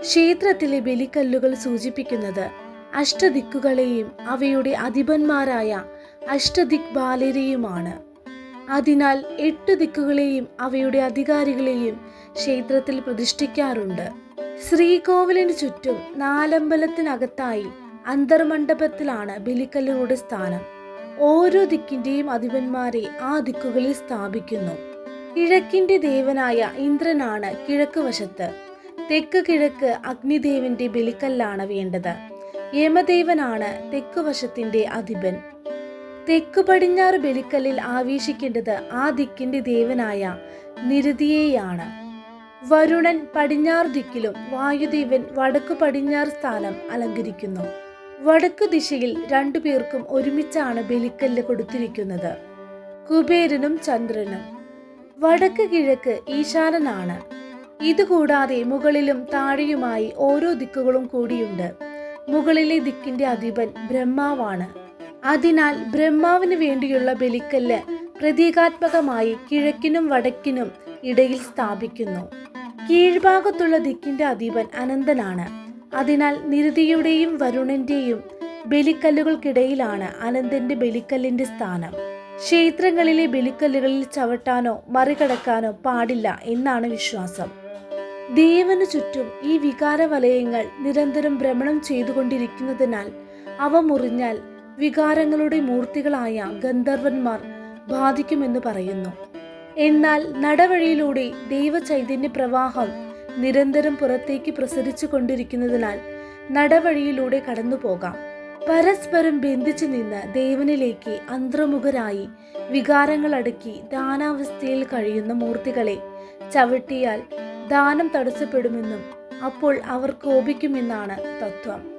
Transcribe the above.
ക്ഷേത്രത്തിലെ ബലിക്കല്ലുകൾ സൂചിപ്പിക്കുന്നത് അഷ്ടദിക്കുകളെയും അവയുടെ അധിപന്മാരായ അഷ്ടദിക് ബാലരെയുമാണ് അതിനാൽ എട്ട് ദിക്കുകളെയും അവയുടെ അധികാരികളെയും ക്ഷേത്രത്തിൽ പ്രതിഷ്ഠിക്കാറുണ്ട്. ശ്രീകോവിലിന് ചുറ്റും നാലമ്പലത്തിനകത്തായി അന്തർമണ്ഡപത്തിലാണ് ബലിക്കല്ലുകളുടെ സ്ഥാനം. ഓരോ ദിക്കിന്റെയും അധിപന്മാരെ ആ ദിക്കുകളിൽ സ്ഥാപിക്കുന്നു. കിഴക്കിന്റെ ദേവനായ ഇന്ദ്രനാണ് കിഴക്ക് വശത്ത്. തെക്ക് കിഴക്ക് അഗ്നിദേവന്റെ ബലിക്കല്ലാണ് വേണ്ടത്. യമദേവനാണ് തെക്ക് വശത്തിന്റെ അധിപൻ. തെക്ക് പടിഞ്ഞാറ് ബലിക്കല്ലിൽ ആവേശിക്കേണ്ടത് ആ ദിക്കിന്റെ ദേവനായ നിരതിയെയാണ്. വരുണൻ പടിഞ്ഞാറ് ദിക്കിലും വായുദേവൻ വടക്കു പടിഞ്ഞാറ് സ്ഥാനം അലങ്കരിക്കുന്നു. വടക്കു ദിശയിൽ രണ്ടു പേർക്കും ഒരുമിച്ചാണ് ബലിക്കല്ല് കൊടുത്തിരിക്കുന്നത്. കുബേരനും ചന്ദ്രനും. വടക്ക് കിഴക്ക് ഈശാനനാണ്. ഇതുകൂടാതെ മുകളിലും താഴെയുമായി ഓരോ ദിക്കുകളും കൂടിയുണ്ട്. മുകളിലെ ദിക്കിന്റെ അധിപൻ ബ്രഹ്മാവാണ്. അതിനാൽ ബ്രഹ്മാവിന് വേണ്ടിയുള്ള ബലിക്കല്ല് പ്രതീകാത്മകമായി കിഴക്കിനും വടക്കിനും ഇടയിൽ സ്ഥാപിക്കുന്നു. കീഴ്ഭാഗത്തുള്ള ദിക്കിന്റെ അധിപൻ അനന്തനാണ്. അതിനാൽ നിരുതിയുടെയും വരുണന്റെയും ബലിക്കല്ലുകൾക്കിടയിലാണ് അനന്തന്റെ ബലിക്കല്ലിന്റെ സ്ഥാനം. ക്ഷേത്രങ്ങളിലെ ബലിക്കല്ലുകളിൽ ചവിട്ടാനോ മറികടക്കാനോ പാടില്ല എന്നാണ് വിശ്വാസം. ദേവന് ചുറ്റും ഈ വികാരവലയങ്ങൾ നിരന്തരം ഭ്രമണം ചെയ്തുകൊണ്ടിരിക്കുന്നതിനാൽ അവ മുറിഞ്ഞാൽ വികാരങ്ങളുടെ മൂർത്തികളായ ഗന്ധർവന്മാർ ബാധിക്കുമെന്ന് പറയുന്നു. എന്നാൽ നടവഴിയിലൂടെ ദൈവചൈതന്യ പ്രവാഹം നിരന്തരം പുറത്തേക്ക് പ്രസരിച്ചു കൊണ്ടിരിക്കുന്നതിനാൽ നടവഴിയിലൂടെ കടന്നു പോകാം. പരസ്പരം ബന്ധിച്ചു നിന്ന് ദേവനിലേക്ക് അന്തർമുഖരായി വികാരങ്ങളടക്കി ദാനാവസ്ഥയിൽ കഴിയുന്ന മൂർത്തികളെ ചവിട്ടിയാൽ ദാനം തടസ്സപ്പെടുമെന്നും അപ്പോൾ അവർ കോപിക്കുമെന്നാണ് തത്വം.